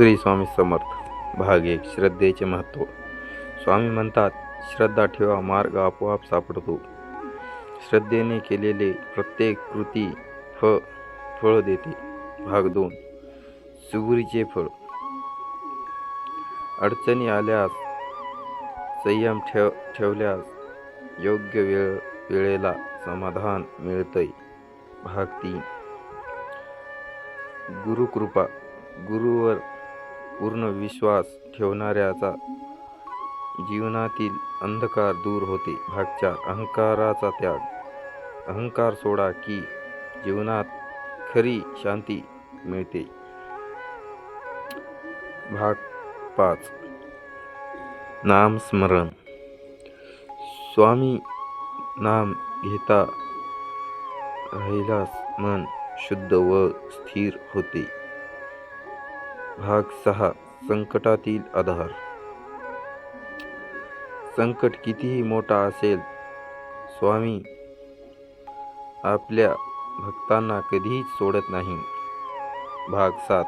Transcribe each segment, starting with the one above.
श्री स्वामी समर्थ. भाग एक श्रद्धेचे महत्त्व. स्वामी म्हणतात श्रद्धा ठेवा मार्ग आपोआप सापडतो. श्रद्धेने केलेले प्रत्येक कृती फळ फळ देते. भाग दोन. सुगुरीचे फळ. अडचणी आल्यास संयम ठेव ठेवल्यास योग्य वेळ वेळेला समाधान मिळतंय. भाग तीन. गुरुकृपा. गुरुवर पूर्ण विश्वास ठेवणाऱ्याचा जीवनातील अंधकार दूर होते. भाग चार अहंकाराचा त्याग. अहंकार सोडा की जीवनात खरी शांती मिळते. भाग पाच. नामस्मरण स्वामी नाम घेता राहिलास मन शुद्ध व स्थिर होते. भाग सहा संकटातील आधार. संकट कितीही मोठा असेल स्वामी आपल्या भक्तांना कधीच सोडत नाही. भाग सात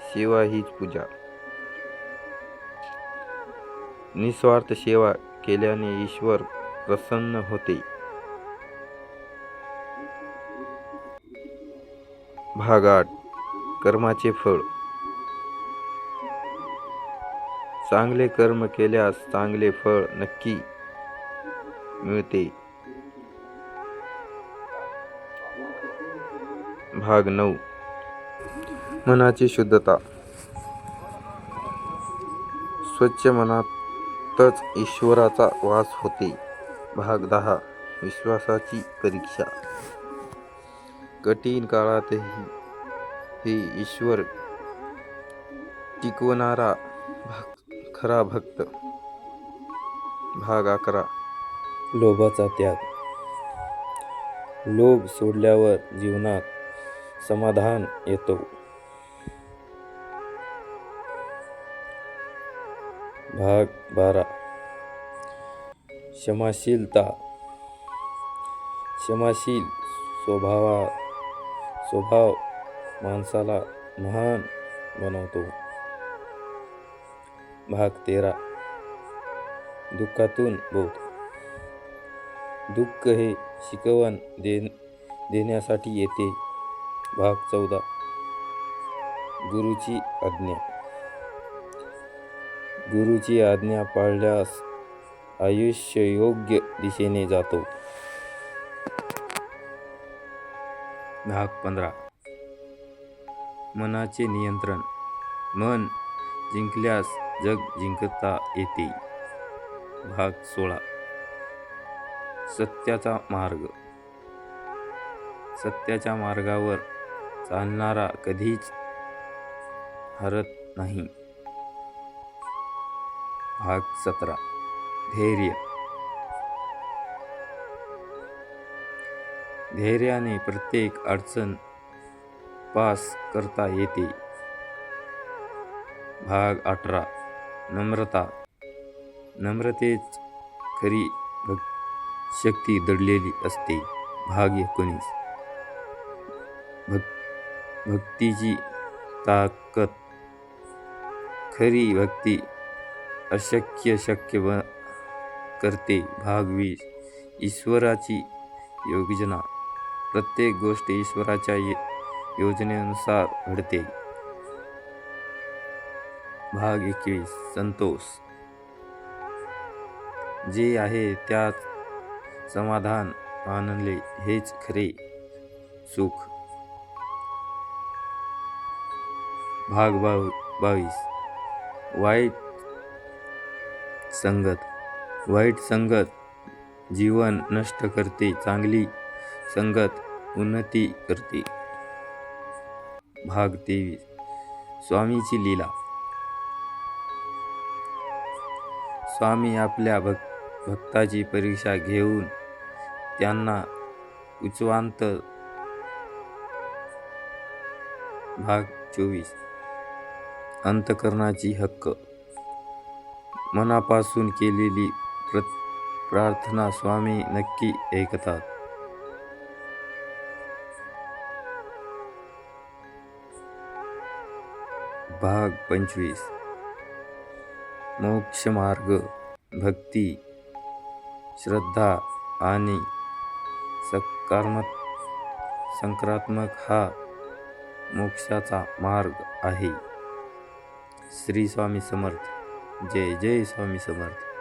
सेवा हीच पूजा. निस्वार्थ सेवा केल्याने ईश्वर प्रसन्न होते. भाग आठ कर्माचे फळ. चांगले कर्म केल्यास चांगले फळ नक्की मिळते. भाग नऊ. मनाची शुद्धता. स्वच्छ मनातच ईश्वराचा वास होते. भाग दहा. विश्वासाची परीक्षा. कठीण काळातही हे ईश्वर टिकवणारा भाग खरा भक्त. भाग अकरा. लोभाचा त्याग. लोभ सोडल्यावर जीवनात समाधान येतो. भाग बारा. क्षमाशीलता. क्षमाशील स्वभावा स्वभाव माणसाला महान बनवतो. भाग तेरा. दुःखातून बोध. दुःख हे शिकवण दे देण्यासाठी येते. भाग चौदा. गुरुची आज्ञा. गुरुची आज्ञा पाळल्यास आयुष्य योग्य दिशेने जातो. भाग पंधरा. मनाचे नियंत्रण. मन जिंकल्यास जग जिंकता येते. भाग सोळा. सत्याचा मार्ग. सत्याच्या मार्गावर चालणारा कधीच हरत नाही. भाग सतरा. धैर्य. धैर्याने प्रत्येक अडचण पास करता येते. भाग अठरा. नम्रता नम्रतेच खरी भक् शक्ती दडलेली असते भाग एकोणीस भक् भक्तीची ताकद खरी भक्ती अशक्य शक्य ब करते भाग वीस ईश्वराची योजना. प्रत्येक गोष्ट ईश्वराच्या योजनेनुसार घडते. भाग एकवीस संतोष. जे आहे त्यात समाधान आनंदले हेच खरे सुख. भाग बाव बावीस. वाईट संगत. वाईट संगत जीवन नष्ट करते चांगली संगत उन्नती करते. भाग तेवीस. स्वामीची लीला. स्वामी आपल्या भक् भक्ताची परीक्षा घेऊन त्यांना उच्चवांत भाग चोवीस. अंतकरणाची हक्क. मनापासून केलेली प्र प्रार्थना स्वामी नक्की ऐकतात. भाग पंचवीस. मोक्षमार्ग भक्ती श्रद्धा आणि सकारात्मक सकारात्मक हा मोक्षाचा मार्ग आहे. श्री स्वामी समर्थ. जय जय स्वामी समर्थ.